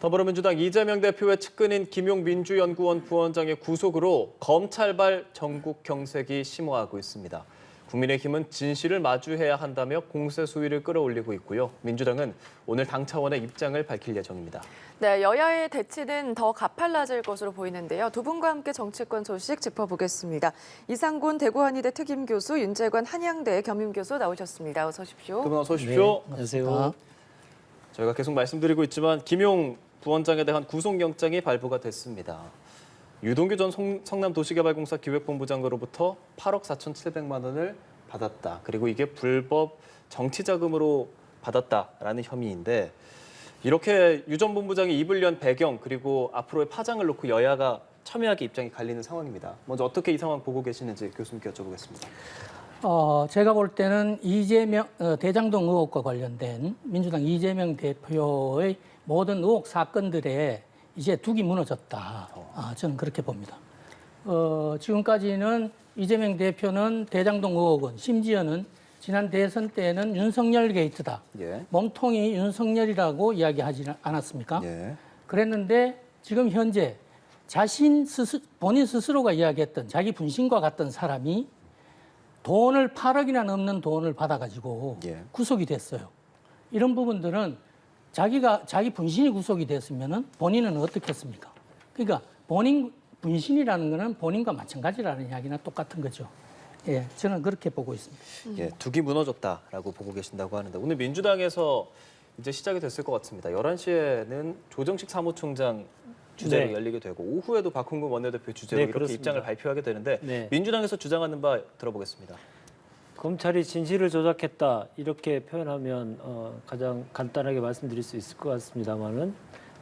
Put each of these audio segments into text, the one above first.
더불어민주당 이재명 대표의 측근인 김용 민주연구원 부원장의 구속으로 검찰발 전국 경색이 심화하고 있습니다. 국민의힘은 진실을 마주해야 한다며 공세 수위를 끌어올리고 있고요. 민주당은 오늘 당 차원의 입장을 밝힐 예정입니다. 네, 여야의 대치는 더 가팔라질 것으로 보이는데요. 두 분과 함께 정치권 소식 짚어보겠습니다. 이상곤 대구한의대 특임 교수, 윤재관 한양대 겸임 교수 나오셨습니다. 어서 오십시오. 두분 어서 오십시오. 안녕하세요. 저희가 계속 말씀드리고 있지만 김용 부원장에 대한 구속영장이 발부가 됐습니다. 유동규 전 성, 성남도시개발공사 기획본부장으로부터 8억 4,700만 원을 받았다. 그리고 이게 불법 정치자금으로 받았다라는 혐의인데 이렇게 유 전 본부장이 입을 연 배경 그리고 앞으로의 파장을 놓고 여야가 첨예하게 입장이 갈리는 상황입니다. 먼저 어떻게 이 상황 보고 계시는지 교수님께 여쭤보겠습니다. 어, 제가 볼 때는 이재명 어, 대장동 의혹과 관련된 민주당 이재명 대표의 모든 의혹 사건들에 이제 둑이 무너졌다. 아, 저는 그렇게 봅니다. 어, 지금까지는 이재명 대표는 대장동 의혹은 심지어는 지난 대선 때는 윤석열 게이트다. 예. 몸통이 윤석열이라고 이야기하지 않았습니까? 예. 그랬는데 지금 현재 자신 스스 본인 스스로가 이야기했던 자기 분신과 같던 사람이 돈을 8억이나 넘는 돈을 받아가지고 예. 구속이 됐어요. 이런 부분들은 자기가 자기 분신이 구속이 됐으면은 본인은 어떻겠습니까? 그러니까 본인 분신이라는 거는 본인과 마찬가지라는 이야기나 똑같은 거죠. 예, 저는 그렇게 보고 있습니다. 예, 둑이 무너졌다라고 보고 계신다고 하는데 오늘 민주당에서 이제 시작이 됐을 것 같습니다. 11시에는 조정식 사무총장 주제로 네. 열리게 되고 오후에도 박홍근 원내대표 주제로 네, 이렇게 그렇습니다. 입장을 발표하게 되는데 네. 민주당에서 주장하는 바 들어보겠습니다. 검찰이 진실을 조작했다 이렇게 표현하면 어, 가장 간단하게 말씀드릴 수 있을 것 같습니다만은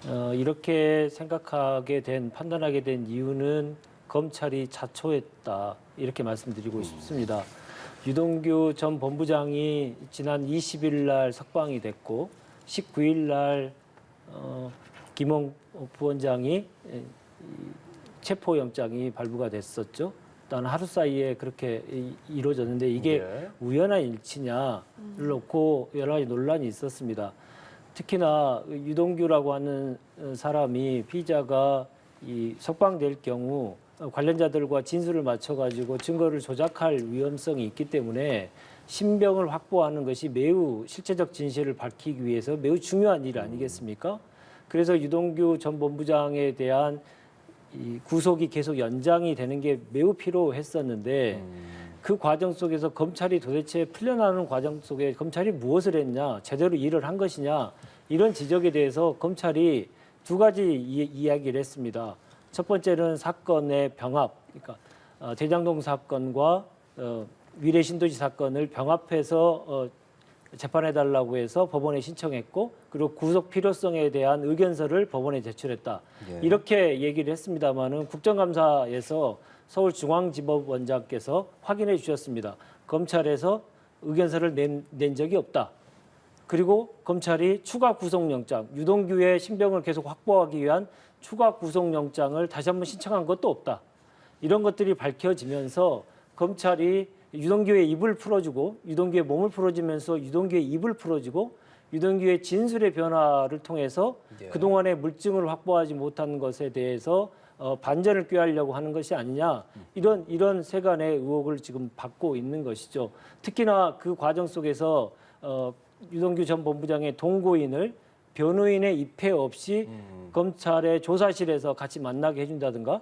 어, 이렇게 생각하게 된 판단하게 된 이유는 검찰이 자초했다 이렇게 말씀드리고 싶습니다. 유동규 전 본부장이 지난 20일 날 석방이 됐고 19일 날 어, 김홍 부원장이 체포영장이 발부가 됐었죠. 단 하루 사이에 그렇게 이- 이루어졌는데 이게 예. 우연한 일치냐를 놓고 여러 가지 논란이 있었습니다. 특히나 유동규라고 하는 어, 사람이 피의자가 이 석방될 경우 어, 관련자들과 진술을 맞춰가지고 증거를 조작할 위험성이 있기 때문에 신병을 확보하는 것이 매우 실체적 진실을 밝히기 위해서 매우 중요한 일 아니겠습니까? 그래서 유동규 전 본부장에 대한 이 구속이 계속 연장이 되는 게 매우 필요했었는데 그 과정 속에서 검찰이 도대체 풀려나는 과정 속에 검찰이 무엇을 했냐, 제대로 일을 한 것이냐 이런 지적에 대해서 검찰이 두 가지 이, 이야기를 했습니다. 첫 번째는 사건의 병합, 그러니까 어, 대장동 사건과 어, 위례 신도시 사건을 병합해서 어, 재판해 달라고 해서 법원에 신청했고 그리고 구속 필요성에 대한 의견서를 법원에 제출했다. 예. 이렇게 얘기를 했습니다마는 국정감사에서 서울중앙지법원장께서 확인해 주셨습니다. 검찰에서 의견서를 낸, 낸 적이 없다. 그리고 검찰이 추가 구속영장, 유동규의 신병을 계속 확보하기 위한 추가 구속영장을 다시 한번 신청한 것도 없다. 이런 것들이 밝혀지면서 검찰이 유동규의 입을 풀어주고 유동규의 몸을 풀어주면서 유동규의 입을 풀어주고 유동규의 진술의 변화를 통해서 예. 그동안의 물증을 확보하지 못한 것에 대해서 어, 반전을 꾀하려고 하는 것이 아니냐 이런 이런 세간의 의혹을 지금 받고 있는 것이죠. 특히나 그 과정 속에서 어, 유동규 전 본부장의 동고인을 변호인의 입회 없이 검찰의 조사실에서 같이 만나게 해준다든가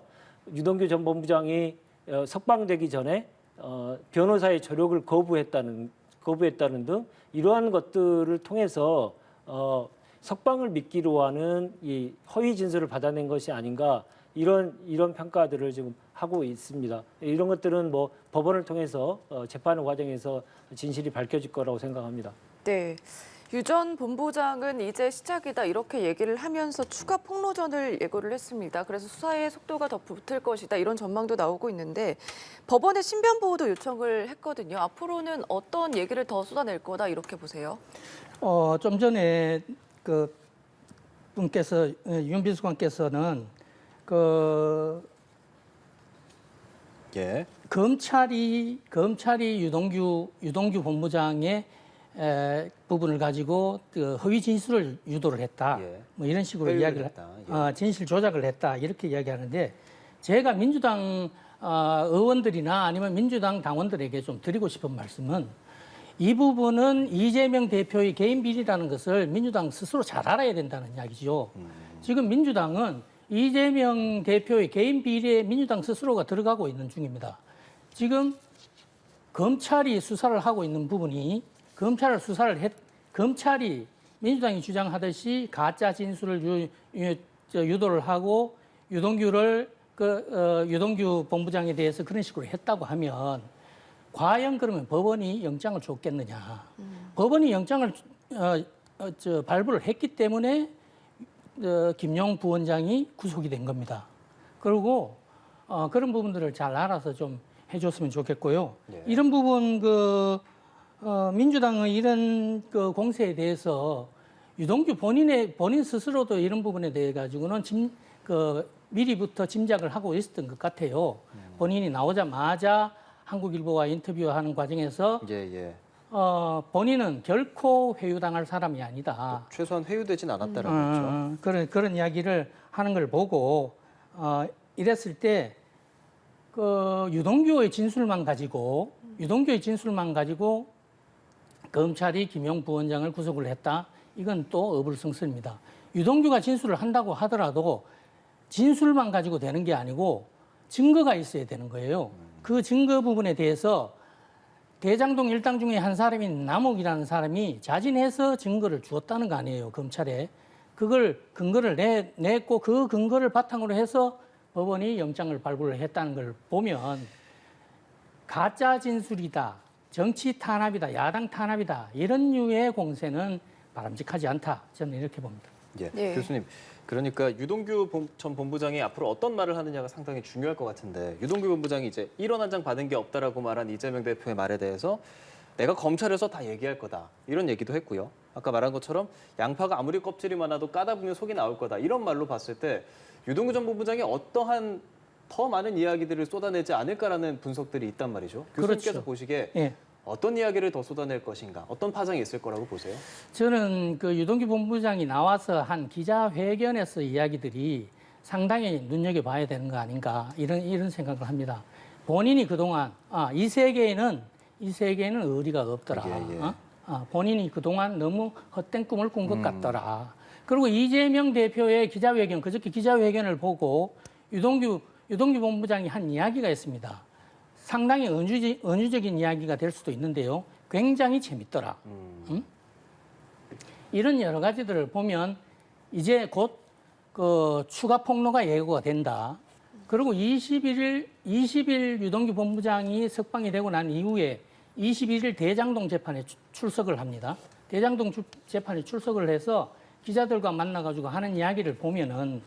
유동규 전 본부장이 어, 석방되기 전에 어, 변호사의 조력을 거부했다는 거부했다는 등 이러한 것들을 통해서 어, 석방을 믿기로 하는 이 허위 진술을 받아낸 것이 아닌가 이런 이런 평가들을 지금 하고 있습니다. 이런 것들은 뭐 법원을 통해서 어, 재판 과정에서 진실이 밝혀질 거라고 생각합니다. 네. 유 전 본부장은 이제 시작이다 이렇게 얘기를 하면서 추가 폭로전을 예고를 했습니다. 그래서 수사의 속도가 더 붙을 것이다 이런 전망도 나오고 있는데 법원에 신변 보호도 요청을 했거든요. 앞으로는 어떤 얘기를 더 쏟아낼 거다 이렇게 보세요. 어, 좀 전에 그 분께서 예, 윤 비서관께서는 그 예. 검찰이 검찰이 유동규 유동규 본부장의 에, 부분을 가지고 그 허위 진술을 유도를 했다. 예. 뭐 이런 식으로 이야기를 했다. 예. 어, 진실 조작을 했다 이렇게 이야기하는데 제가 민주당 어, 의원들이나 아니면 민주당 당원들에게 좀 드리고 싶은 말씀은 이 부분은 이재명 대표의 개인 비리라는 것을 민주당 스스로 잘 알아야 된다는 이야기죠. 지금 민주당은 이재명 대표의 개인 비리에 민주당 스스로가 들어가고 있는 중입니다. 지금 검찰이 수사를 하고 있는 부분이 검찰을 수사를 했, 검찰이 민주당이 주장하듯이 가짜 진술을 유, 유, 저, 유도를 하고 유동규를 그 어, 유동규 본부장에 대해서 그런 식으로 했다고 하면 과연 그러면 법원이 영장을 줬겠느냐? 법원이 영장을 어, 어, 저, 발부를 했기 때문에 어, 김용 부원장이 구속이 된 겁니다. 그리고 어, 그런 부분들을 잘 알아서 좀 해줬으면 좋겠고요. 네. 이런 부분 그 어, 민주당의 이런 그 공세에 대해서 유동규 본인의 본인 스스로도 이런 부분에 대해 가지고는 짐, 그 미리부터 짐작을 하고 있었던 것 같아요. 본인이 나오자마자 한국일보와 인터뷰하는 과정에서 예, 예. 어, 본인은 결코 회유당할 사람이 아니다. 최소한 회유되진 않았다라고 어, 했죠. 어, 그런 그런 이야기를 하는 걸 보고 어, 이랬을 때 그 유동규의 진술만 가지고 유동규의 진술만 가지고 검찰이 김용 부원장을 구속을 했다. 이건 또 어불성설입니다. 유동규가 진술을 한다고 하더라도 진술만 가지고 되는 게 아니고 증거가 있어야 되는 거예요. 그 증거 부분에 대해서 대장동 일당 중에 한 사람인 남욱이라는 사람이 자진해서 증거를 주었다는 거 아니에요 검찰에 그걸 근거를 내, 냈고 그 근거를 바탕으로 해서 법원이 영장을 발부를 했다는 걸 보면 가짜 진술이다 정치 탄압이다 야당 탄압이다 이런 류의 공세는 바람직하지 않다 저는 이렇게 봅니다. 예. 네. 교수님. 그러니까 유동규 본- 전 본부장이 앞으로 어떤 말을 하느냐가 상당히 중요할 것 같은데 유동규 본부장이 이제 1원 한 장 받은 게 없다라고 말한 이재명 대표의 말에 대해서 내가 검찰에서 다 얘기할 거다 이런 얘기도 했고요. 아까 말한 것처럼 양파가 아무리 껍질이 많아도 까다 보면 속이 나올 거다 이런 말로 봤을 때 유동규 전 본부장이 어떠한 더 많은 이야기들을 쏟아내지 않을까라는 분석들이 있단 말이죠. 교수님께서 그렇죠. 보시기에 예. 어떤 이야기를 더 쏟아낼 것인가, 어떤 파장이 있을 거라고 보세요? 저는 그 유동규 본부장이 나와서 한 기자회견에서 이야기들이 상당히 눈여겨봐야 되는 거 아닌가 이런 이런 생각을 합니다. 본인이 그동안 아, 이 세계에는 이 세계에는 의리가 없더라. 예, 예. 어? 아, 본인이 그동안 너무 헛된 꿈을 꾼 것 같더라. 그리고 이재명 대표의 기자회견 그저께 기자회견을 보고 유동규 유동규 본부장이 한 이야기가 있습니다. 상당히 은유지, 은유적인 이야기가 될 수도 있는데요. 굉장히 재밌더라. 응? 이런 여러 가지들을 보면 이제 곧 그 추가 폭로가 예고가 된다. 그리고 21일 20일 유동규 본부장이 석방이 되고 난 이후에 21일 대장동 재판에 주- 출석을 합니다. 대장동 주- 재판에 출석을 해서 기자들과 만나가지고 하는 이야기를 보면은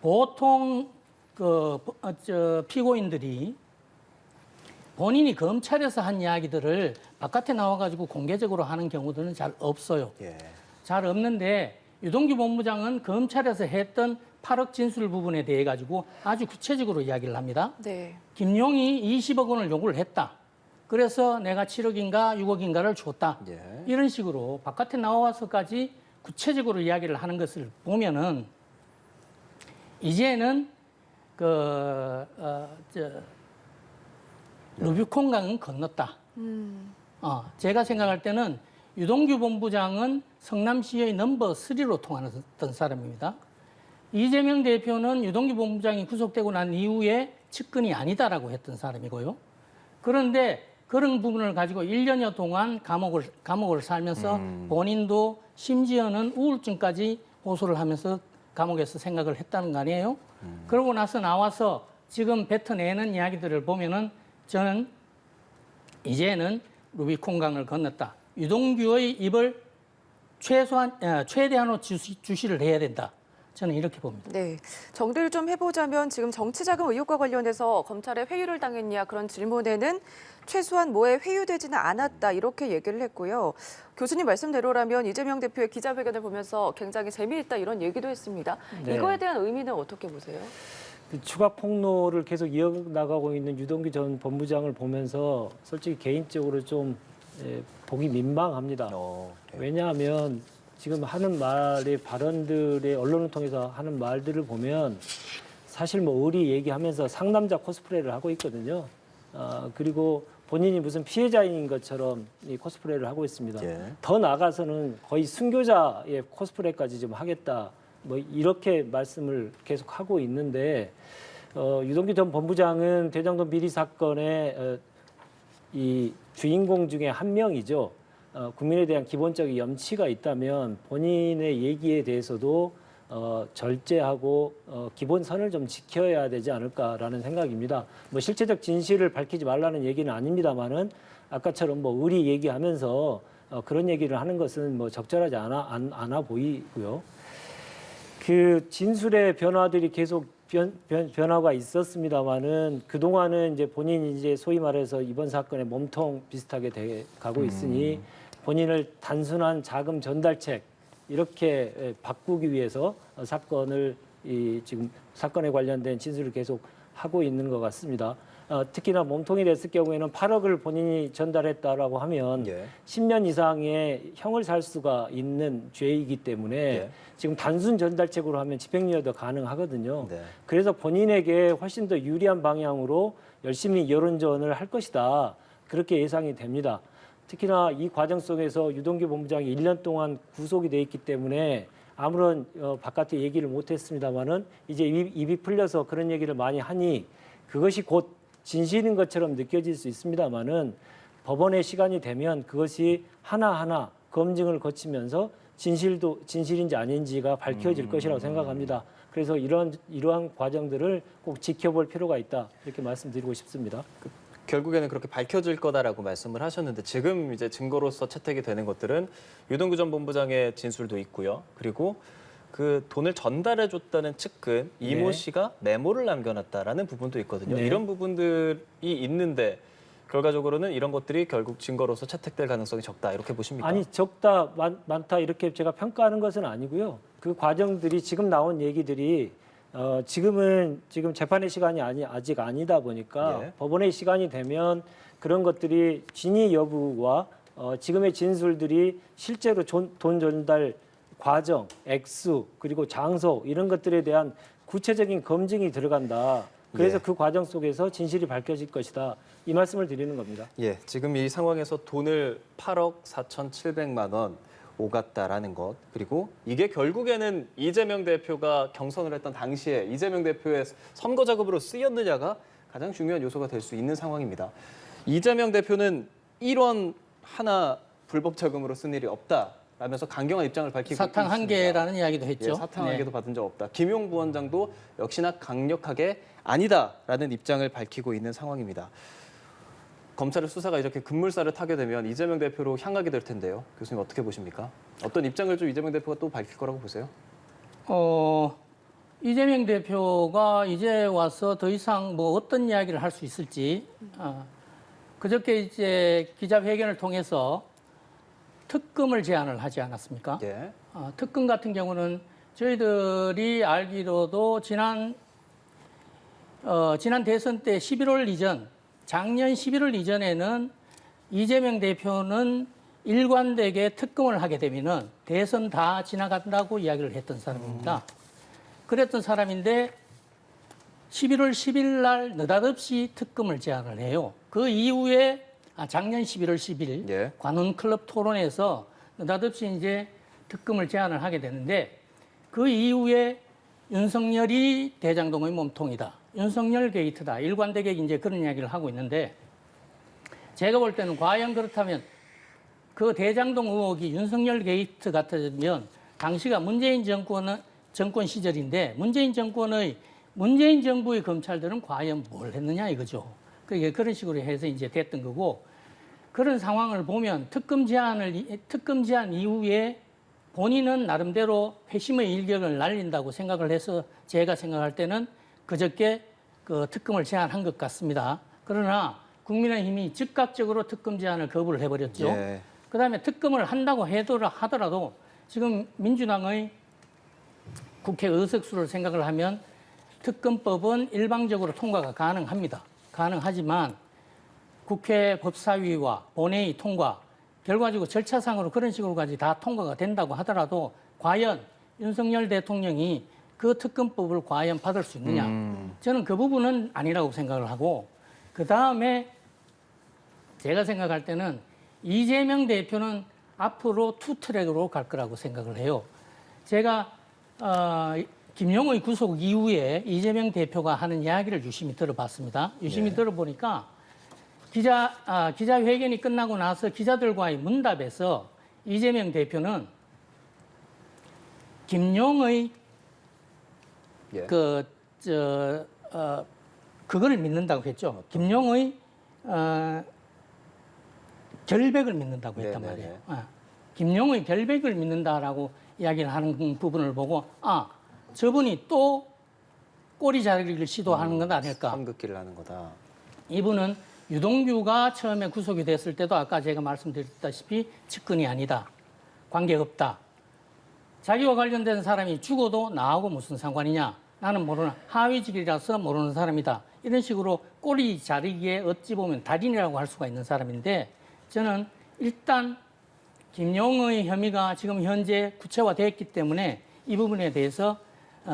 보통 그 어, 저, 피고인들이 본인이 검찰에서 한 이야기들을 바깥에 나와가지고 공개적으로 하는 경우들은 잘 없어요. 예. 잘 없는데 유동규 본부장은 검찰에서 했던 8억 진술 부분에 대해 가지고 아주 구체적으로 이야기를 합니다. 네. 김용이 20억 원을 요구를 했다. 그래서 내가 7억인가 6억인가를 줬다. 예. 이런 식으로 바깥에 나와서까지 구체적으로 이야기를 하는 것을 보면은 이제는 그 어, 저, 루비콘강은 건넜다. 어, 제가 생각할 때는 유동규 본부장은 성남시의 넘버 3로 통하던 사람입니다. 이재명 대표는 유동규 본부장이 구속되고 난 이후에 측근이 아니다라고 했던 사람이고요. 그런데 그런 부분을 가지고 1년여 동안 감옥을, 감옥을 살면서 본인도 심지어는 우울증까지 호소를 하면서 감옥에서 생각을 했다는 거 아니에요? 그러고 나서 나와서 지금 뱉어내는 이야기들을 보면은 저는 이제는 루비콘강을 건넜다. 유동규의 입을 최소한 어, 최대한으로 주시, 주시를 해야 된다. 저는 이렇게 봅니다. 네. 정리를 좀 해보자면 지금 정치자금 의혹과 관련해서 검찰에 회유를 당했냐 그런 질문에는 최소한 뭐에 회유되지는 않았다 이렇게 얘기를 했고요. 교수님 말씀대로라면 이재명 대표의 기자회견을 보면서 굉장히 재미있다 이런 얘기도 했습니다. 네. 이거에 대한 의미는 어떻게 보세요? 그 추가 폭로를 계속 이어나가고 있는 유동규 전 본부장을 보면서 솔직히 개인적으로 좀 예, 보기 민망합니다. 어, 네. 왜냐하면 지금 하는 말의 발언들의 언론을 통해서 하는 말들을 보면 사실 뭐 의리 얘기하면서 상남자 코스프레를 하고 있거든요. 아, 그리고 본인이 무슨 피해자인 것처럼 이 코스프레를 하고 있습니다. 예. 더 나아가서는 거의 순교자의 코스프레까지 좀 하겠다. 뭐 이렇게 말씀을 계속 하고 있는데 어, 유동규 전 본부장은 대장동 비리 사건의 어, 이 주인공 중에 한 명이죠. 어, 국민에 대한 기본적인 염치가 있다면 본인의 얘기에 대해서도 어, 절제하고 어, 기본 선을 좀 지켜야 되지 않을까라는 생각입니다. 뭐 실체적 진실을 밝히지 말라는 얘기는 아닙니다만은 아까처럼 뭐 의리 얘기하면서 어, 그런 얘기를 하는 것은 뭐 적절하지 않아 안, 않아 보이고요. 그 진술의 변화들이 계속 변, 변, 변 화가 있었습니다만은 그 동안은 이제 본인이 이제 소위 말해서 이번 사건의 몸통 비슷하게 돼 가고 있으니 본인을 단순한 자금 전달책 이렇게 에, 바꾸기 위해서 어, 사건을 이 지금 사건에 관련된 진술을 계속 하고 있는 것 같습니다. 어, 특히나 몸통이 됐을 경우에는 8억을 본인이 전달했다라고 하면 예. 10년 이상의 형을 살 수가 있는 죄이기 때문에 예. 지금 단순 전달책으로 하면 집행유예도 가능하거든요. 네. 그래서 본인에게 훨씬 더 유리한 방향으로 열심히 여론전을 할 것이다. 그렇게 예상이 됩니다. 특히나 이 과정 속에서 유동규 본부장이 1년 동안 구속이 돼 있기 때문에 아무런 어, 바깥에 얘기를 못했습니다마는 이제 입, 입이 풀려서 그런 얘기를 많이 하니 그것이 곧 진실인 것처럼 느껴질 수 있습니다마는 법원의 시간이 되면 그것이 하나하나 검증을 거치면서 진실도 진실인지 아닌지가 밝혀질 것이라고 생각합니다. 그래서 이러한 이러한 과정들을 꼭 지켜볼 필요가 있다 이렇게 말씀드리고 싶습니다. 결국에는 그렇게 밝혀질 거다라고 말씀을 하셨는데 지금 이제 증거로서 채택이 되는 것들은 유동규 전 본부장의 진술도 있고요. 그리고 그 돈을 전달해 줬다는 측근 이모 네. 씨가 메모를 남겨놨다라는 부분도 있거든요. 네. 이런 부분들이 있는데 결과적으로는 이런 것들이 결국 증거로서 채택될 가능성이 적다 이렇게 보십니까? 아니 적다 많, 많다 이렇게 제가 평가하는 것은 아니고요. 그 과정들이 지금 나온 얘기들이 어, 지금은 지금 재판의 시간이 아니 아직 아니다 보니까 예. 법원의 시간이 되면 그런 것들이 진위 여부와 어, 지금의 진술들이 실제로 존- 돈 전달 과정, 액수 그리고 장소 이런 것들에 대한 구체적인 검증이 들어간다. 그래서 예. 그 과정 속에서 진실이 밝혀질 것이다. 이 말씀을 드리는 겁니다. 예, 지금 이 상황에서 돈을 8억 4,700만 원 오갔다라는 것 그리고 이게 결국에는 이재명 대표가 경선을 했던 당시에 이재명 대표의 선거 자금으로 쓰였느냐가 가장 중요한 요소가 될 수 있는 상황입니다. 이재명 대표는 1원 하나 불법 자금으로 쓴 일이 없다 라면서 강경한 입장을 밝히고 사탕 한 있습니다. 개라는 이야기도 했죠. 예, 사탕 한 네. 개도 받은 적 없다. 김용 부원장도 역시나 강력하게 아니다라는 입장을 밝히고 있는 상황입니다. 검찰의 수사가 이렇게 급물살을 타게 되면 이재명 대표로 향하게 될 텐데요. 교수님 어떻게 보십니까? 어떤 입장을 좀 이재명 대표가 또 밝힐 거라고 보세요? 어, 이재명 대표가 이제 와서 더 이상 뭐 어떤 이야기를 할 수 있을지, 어, 그저께 이제 기자회견을 통해서 특검을 제안을 하지 않았습니까? 예. 어, 특검 같은 경우는 저희들이 알기로도 지난 어, 지난 대선 때 11월 이전, 작년 11월 이전에는 이재명 대표는 일관되게 특검을 하게 되면은 대선 다 지나간다고 이야기를 했던 사람입니다. 그랬던 사람인데 11월 10일 날 느닷없이 특검을 제안을 해요. 그 이후에 아, 작년 11월 10일 예. 관훈 클럽 토론에서 느닷없이 이제 특검을 제안을 하게 되는데 그 이후에 윤석열이 대장동의 몸통이다. 윤석열 게이트다. 일관되게 이제 그런 이야기를 하고 있는데 제가 볼 때는 과연 그렇다면 그 대장동 의혹이 윤석열 게이트 같으면 당시가 문재인 정권은 정권 시절인데 문재인 정권의 문재인 정부의 검찰들은 과연 뭘 했느냐 이거죠. 그게 그런 식으로 해서 이제 됐던 거고 그런 상황을 보면 특검 제안을 이- 특검 제안 이후에 본인은 나름대로 회심의 일격을 날린다고 생각을 해서 제가 생각할 때는 그저께 그 특검을 제안한 것 같습니다. 그러나 국민의힘이 즉각적으로 특검 제안을 거부를 해버렸죠. 예. 그다음에 특검을 한다고 해도 하더라도 지금 민주당의 국회 의석수를 생각을 하면 특검법은 일방적으로 통과가 가능합니다. 가능하지만 국회 법사위와 본회의 통과 결과적으로 절차상으로 그런 식으로까지 다 통과가 된다고 하더라도 과연 윤석열 대통령이 그 특검법을 과연 받을 수 있느냐? 음. 저는 그 부분은 아니라고 생각을 하고 그 다음에 제가 생각할 때는 이재명 대표는 앞으로 투 트랙으로 갈 거라고 생각을 해요. 제가 어, 김용의 구속 이후에 이재명 대표가 하는 이야기를 유심히 들어봤습니다. 유심히 예. 들어보니까 기자 아, 기자회견이 끝나고 나서 기자들과의 문답에서 이재명 대표는 김용의 예. 그, 저, 어, 그거를 믿는다고 했죠. 김용의, 어, 결백을 믿는다고 했단 네, 네, 말이에요. 네. 아, 김용의 결백을 믿는다라고 이야기를 하는 부분을 보고, 아, 저분이 또 꼬리 자르기를 시도하는 건 아닐까. 삼극기를 하는 거다. 이분은 유동규가 처음에 구속이 됐을 때도 아까 제가 말씀드렸다시피 측근이 아니다. 관계 없다. 자기와 관련된 사람이 죽어도 나하고 무슨 상관이냐. 나는 모르는 하위직이라서 모르는 사람이다. 이런 식으로 꼬리 자르기에 어찌 보면 달인이라고 할 수가 있는 사람인데 저는 일단 김용의 혐의가 지금 현재 구체화됐기 때문에 이 부분에 대해서 어,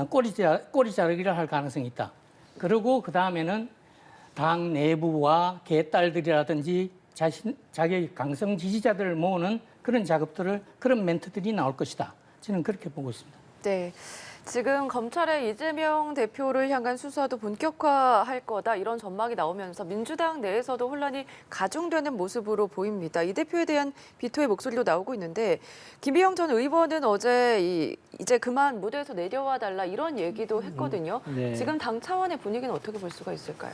꼬리, 자, 꼬리 자르기를 할 가능성이 있다. 그리고 그 다음에는 당 내부와 개딸들이라든지 자신, 자기 강성 지지자들을 모으는 그런 작업들을 그런 멘트들이 나올 것이다. 저는 그렇게 보고 있습니다. 네. 지금 검찰의 이재명 대표를 향한 수사도 본격화할 거다 이런 전망이 나오면서 민주당 내에서도 혼란이 가중되는 모습으로 보입니다. 이 대표에 대한 비토의 목소리도 나오고 있는데 김비영 전 의원은 어제 이, 이제 그만 무대에서 내려와 달라 이런 얘기도 했거든요. 네. 지금 당 차원의 분위기는 어떻게 볼 수가 있을까요?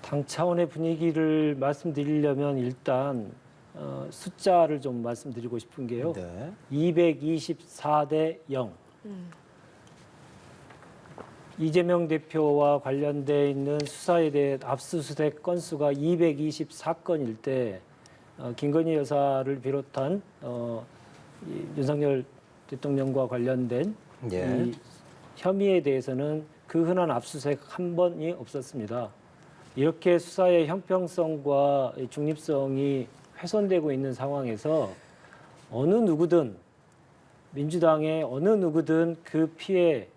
당 차원의 분위기를 말씀드리려면 일단 어, 숫자를 좀 말씀드리고 싶은 게요. 네. 224대 0. 음. 이재명 대표와 관련돼 있는 수사에 대해 압수수색 건수가 224건일 때 어, 김건희 여사를 비롯한 어, 이 윤석열 대통령과 관련된 예. 이 혐의에 대해서는 그 흔한 압수수색 한 번이 없었습니다. 이렇게 수사의 형평성과 이 중립성이 훼손되고 있는 상황에서 어느 누구든 민주당의 어느 누구든 그 피해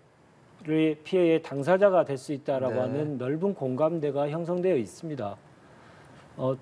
를 피해의 당사자가 될 수 있다라고 네. 하는 넓은 공감대가 형성되어 있습니다. 어,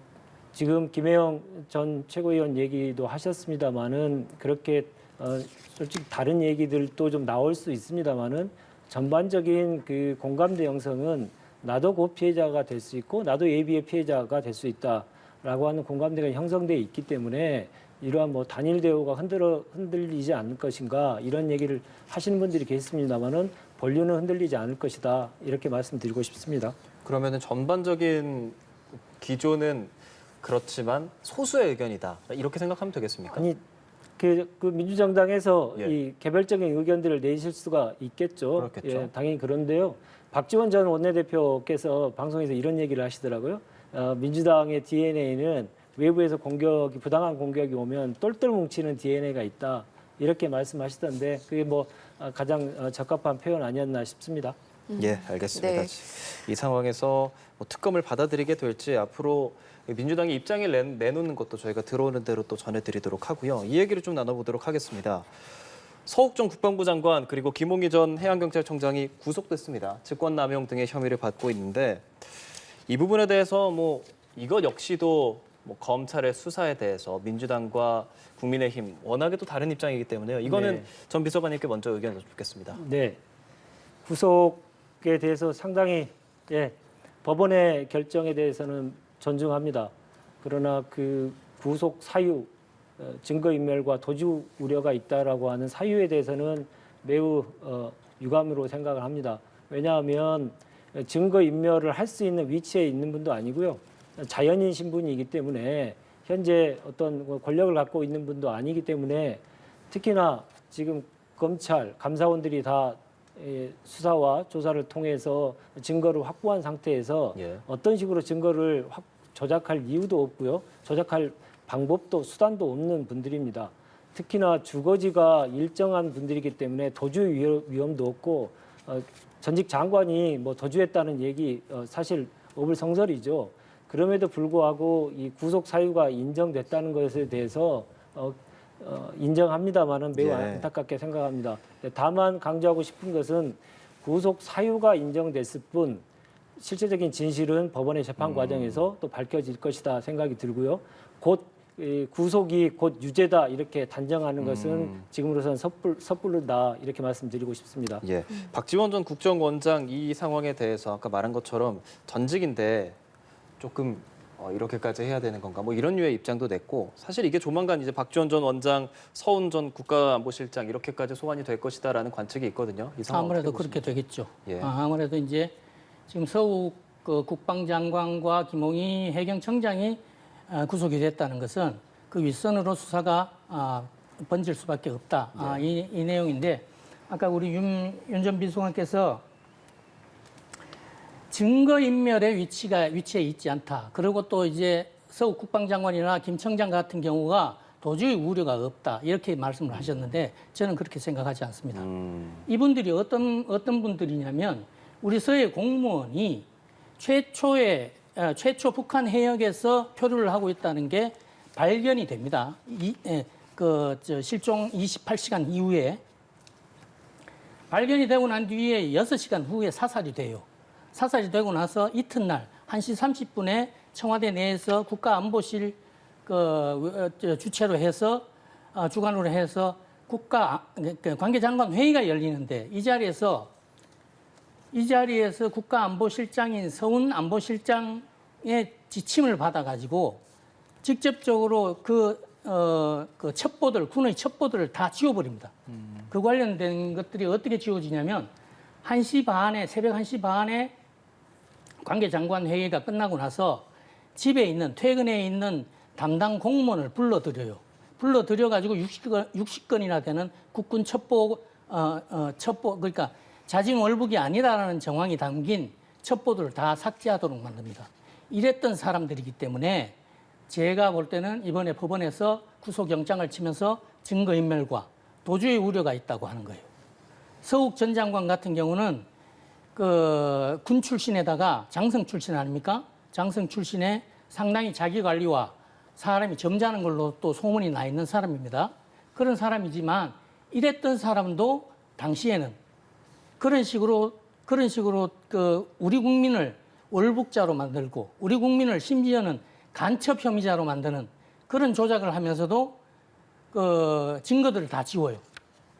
지금 김혜영 전 최고위원 얘기도 하셨습니다만은 그렇게 어, 솔직히 다른 얘기들도 좀 나올 수 있습니다만은 전반적인 그 공감대 형성은 나도 곧 피해자가 될 수 있고 나도 예비의 피해자가 될 수 있다라고 하는 공감대가 형성돼 있기 때문에 이러한 뭐 단일 대우가 흔들어 흔들리지 않을 것인가 이런 얘기를 하시는 분들이 계십니다만은 본류는 흔들리지 않을 것이다 이렇게 말씀드리고 싶습니다. 그러면은 전반적인 기조는 그렇지만 소수의 의견이다. 이렇게 생각하면 되겠습니까? 아니 그, 그 민주정당에서 예. 이 개별적인 의견들을 내실 수가 있겠죠. 그렇겠죠. 예, 당연히 그런데요. 박지원 전 원내대표께서 방송에서 이런 얘기를 하시더라고요. 어, 민주당의 DNA는 외부에서 공격이 부당한 공격이 오면 똘똘 뭉치는 DNA가 있다. 이렇게 말씀하시던데 그게 뭐 아, 가장 어, 적합한 표현 아니었나 싶습니다. 예, 알겠습니다. 네. 이 상황에서 뭐 특검을 받아들이게 될지 앞으로 민주당이 입장을 내, 내놓는 것도 저희가 들어오는 대로 또 전해드리도록 하고요. 이 얘기를 좀 나눠보도록 하겠습니다. 서욱정 국방부 장관 그리고 김홍희 전 해양경찰청장이 구속됐습니다. 직권남용 등의 혐의를 받고 있는데 이 부분에 대해서 뭐 이것 역시도 뭐 검찰의 수사에 대해서 민주당과 국민의힘 워낙에도 다른 입장이기 때문에요. 이거는 네. 전 비서관님께 먼저 의견을 듣겠습니다. 네. 구속에 대해서 상당히 예, 법원의 결정에 대해서는 존중합니다. 그러나 그 구속 사유, 어, 증거 인멸과 도주 우려가 있다라고 하는 사유에 대해서는 매우 어, 유감으로 생각을 합니다. 왜냐하면 증거 인멸을 할 수 있는 위치에 있는 분도 아니고요. 자연인 신분이기 때문에 현재 어떤 권력을 갖고 있는 분도 아니기 때문에 특히나 지금 검찰 감사원들이 다 예, 수사와 조사를 통해서 증거를 확보한 상태에서 예. 어떤 식으로 증거를 확 조작할 이유도 없고요. 조작할 방법도 수단도 없는 분들입니다. 특히나 주거지가 일정한 분들이기 때문에 도주 위험- 위험도 없고 어, 전직 장관이 뭐 도주했다는 얘기 어, 사실 어불성설이죠. 그럼에도 불구하고 이 구속 사유가 인정됐다는 것에 대해서 어, 어, 인정합니다만은 매우 예. 안타깝게 생각합니다. 다만 강조하고 싶은 것은 구속 사유가 인정됐을 뿐 실제적인 진실은 법원의 재판 과정에서 또 밝혀질 것이다 생각이 들고요. 곧이 구속이 곧 유죄다 이렇게 단정하는 것은 지금으로서는 섣불, 섣불르다 이렇게 말씀드리고 싶습니다. 예. 박지원 전 국정원장 이 상황에 대해서 아까 말한 것처럼 전직인데 조금 어, 이렇게까지 해야 되는 건가? 뭐 이런 류의 입장도 냈고 사실 이게 조만간 이제 박지원 전 원장, 서훈 전 국가안보실장 이렇게까지 소환이 될 것이다라는 관측이 있거든요. 이 상황 아무래도 그렇게 되겠죠. 예. 아, 아무래도 이제 지금 서욱 그 국방장관과 김홍희 해경청장이 아, 구속이 됐다는 것은 그 윗선으로 수사가 아, 번질 수밖에 없다. 아, 이, 이 내용인데 아까 우리 윤, 윤전 비서관께서 증거인멸의 위치가 위치에 있지 않다. 그리고 또 이제 서욱 국방장관이나 김 청장 같은 경우가 도저히 우려가 없다. 이렇게 말씀을 하셨는데 저는 그렇게 생각하지 않습니다. 음, 이분들이 어떤 어떤 분들이냐면 우리 서해 공무원이 최초의 어, 최초 북한 해역에서 표류를 하고 있다는 게 발견이 됩니다. 이, 예, 그, 저, 실종 28시간 이후에 발견이 되고 난 뒤에 6시간 후에 사살이 돼요. 사살이 되고 나서 이튿날 1시 30분에 청와대 내에서 국가안보실 그 어, 저, 주체로 해서 어, 주관으로 해서 국가 그 관계장관 회의가 열리는데 이 자리에서 이 자리에서 국가안보실장인 서훈 안보실장의 지침을 받아가지고 직접적으로 그, 어, 그 첩보들, 군의 첩보들을 다 지워버립니다. 그 관련된 것들이 어떻게 지워지냐면 1시 반에, 새벽 1시 반에 관계장관 회의가 끝나고 나서 집에 있는, 퇴근해 있는 담당 공무원을 불러들여요. 불러들여 가지고 60건, 60건이나 되는 국군 첩보, 어, 어, 첩보, 그러니까 자진 월북이 아니라는 정황이 담긴 첩보들을 다 삭제하도록 만듭니다. 이랬던 사람들이기 때문에 제가 볼 때는 이번에 법원에서 구속영장을 치면서 증거인멸과 도주의 우려가 있다고 하는 거예요. 서욱 전 장관 같은 경우는 그 군 출신에다가 장성 출신 아닙니까? 장성 출신에 상당히 자기 관리와 사람이 점잖은 걸로 또 소문이 나 있는 사람입니다. 그런 사람이지만 이랬던 사람도 당시에는 그런 식으로 그런 식으로 그 우리 국민을 월북자로 만들고 우리 국민을 심지어는 간첩 혐의자로 만드는 그런 조작을 하면서도 그 증거들을 다 지워요.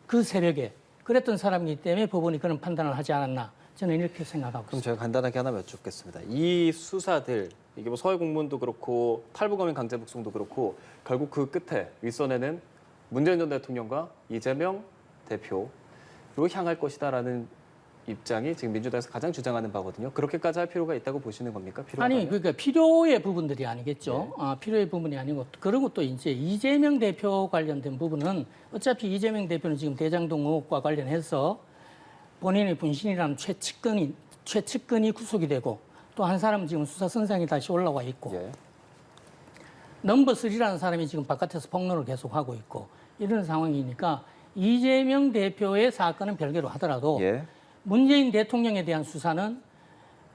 그 새벽에 그랬던 사람이기 때문에 법원이 그런 판단을 하지 않았나 저는 이렇게 생각하고 그럼 있습니다. 제가 간단하게 하나 여쭙겠습니다. 이 수사들 이게 뭐 서해 공무원도 그렇고 탈북어민 강제 북송도 그렇고 결국 그 끝에 윗선에는 문재인 전 대통령과 이재명 대표로 향할 것이다라는 입장이 지금 민주당에서 가장 주장하는 바거든요. 그렇게까지 할 필요가 있다고 보시는 겁니까? 필요하다면? 아니 그러니까 필요의 부분들이 아니겠죠. 아, 필요의 부분이 아니고 그리고 또 이제 이재명 대표 관련된 부분은 어차피 이재명 대표는 지금 대장동 의혹과 관련해서 본인의 분신이라는 최측근이 최측근이 구속이 되고 또 한 사람은 지금 수사 선상에 다시 올라와 있고 예. 넘버 3라는 사람이 지금 바깥에서 폭로를 계속하고 있고 이런 상황이니까 이재명 대표의 사건은 별개로 하더라도 예. 문재인 대통령에 대한 수사는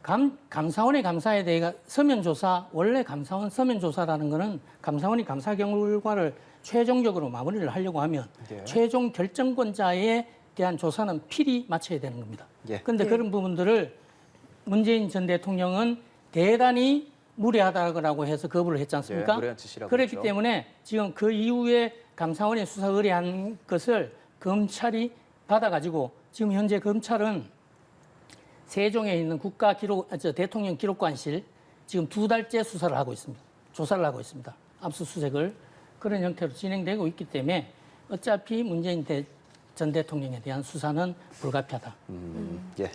감, 감사원의 감사에 대해 서면 조사 원래 감사원 서면 조사라는 것은 감사원이 감사 결과를 최종적으로 마무리를 하려고 하면 예. 최종 결정권자에 대한 조사는 필히 마쳐야 되는 겁니다. 예. 그런데 예. 그런 부분들을 문재인 전 대통령은 대단히 무례하다고 해서 거부를 했지 않습니까? 예, 그렇기 했죠. 때문에 지금 그 이후에 감사원의 수사 의뢰한 것을 검찰이 받아가지고 지금 현재 검찰은 세종에 있는 국가 기록, 아, 저 대통령 기록관실 지금 두 달째 수사를 하고 있습니다. 조사를 하고 있습니다. 압수수색을 그런 형태로 진행되고 있기 때문에 어차피 문재인 대, 전 대통령에 대한 수사는 불가피하다. 음, 예.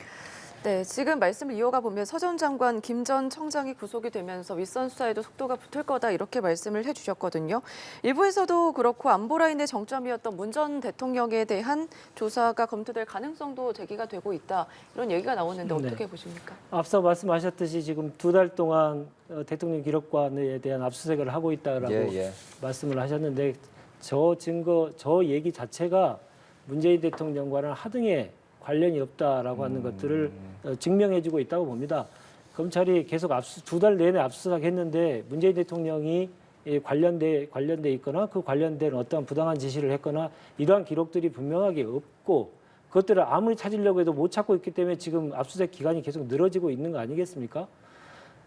네, 지금 말씀을 이어가 보면 서 전 장관, 김 전 청장이 구속이 되면서 윗선 수사에도 속도가 붙을 거다 이렇게 말씀을 해주셨거든요. 일부에서도 그렇고 안보 라인의 정점이었던 문 전 대통령에 대한 조사가 검토될 가능성도 제기가 되고 있다 이런 얘기가 나오는데 네. 어떻게 보십니까? 앞서 말씀하셨듯이 지금 두 달 동안 어, 대통령 기록관에 대한 압수수색을 하고 있다라고 예, 예. 말씀을 하셨는데 저 증거, 저 얘기 자체가 문재인 대통령과는 하등의 관련이 없다라고 하는 것들을 어, 증명해주고 있다고 봅니다. 검찰이 계속 압수 두 달 내내 압수수색했는데 문재인 대통령이 이 관련돼 관련돼 있거나 그 관련된 어떠한 부당한 지시를 했거나 이러한 기록들이 분명하게 없고 그것들을 아무리 찾으려고 해도 못 찾고 있기 때문에 지금 압수수색 기간이 계속 늘어지고 있는 거 아니겠습니까?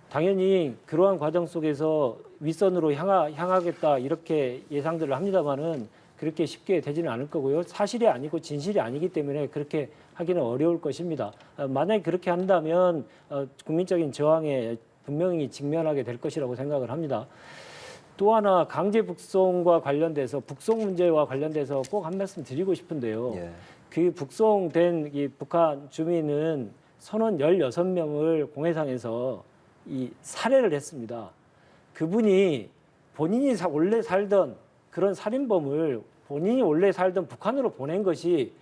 당연히 그러한 과정 속에서 윗선으로 향하, 향하겠다 이렇게 예상들을 합니다만은 그렇게 쉽게 되지는 않을 거고요. 사실이 아니고 진실이 아니기 때문에 그렇게 하기는 어려울 것입니다. 어, 만약에 그렇게 한다면 어, 국민적인 저항에 분명히 직면하게 될 것이라고 생각을 합니다. 또 하나 강제 북송과 관련돼서 북송 문제와 관련돼서 꼭 한 말씀 드리고 싶은데요. 예. 그 북송된 이 북한 주민은 선원 16명을 공해상에서 이 살해를 했습니다. 그분이 본인이 사- 원래 살던 그런 살인범을 본인이 원래 살던 북한으로 보낸 것이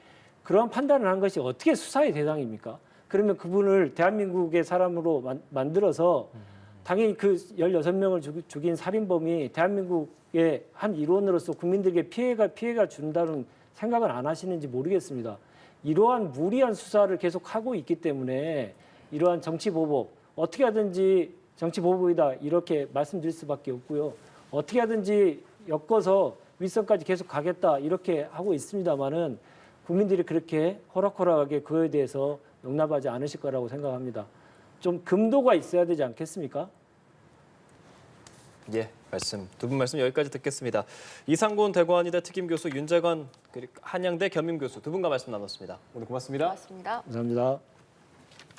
그러한 판단을 한 것이 어떻게 수사의 대상입니까? 그러면 그분을 대한민국의 사람으로 만, 만들어서 당연히 그 16명을 죽, 죽인 살인범이 대한민국의 한 일원으로서 국민들에게 피해가 피해가 준다는 생각은 안 하시는지 모르겠습니다. 이러한 무리한 수사를 계속 하고 있기 때문에 이러한 정치 보복 어떻게 하든지 정치 보복이다 이렇게 말씀드릴 수밖에 없고요. 어떻게 하든지 엮어서 윗선까지 계속 가겠다 이렇게 하고 있습니다만은 국민들이 그렇게 호락호락하게 그거에 대해서 용납하지 않으실 거라고 생각합니다. 좀 금도가 있어야 되지 않겠습니까? 예, 말씀 두 분 말씀 여기까지 듣겠습니다. 이상곤 대구한의대 특임 교수 윤재관 그리고 한양대 겸임 교수 두 분과 말씀 나눴습니다. 오늘 고맙습니다. 고맙습니다. 감사합니다.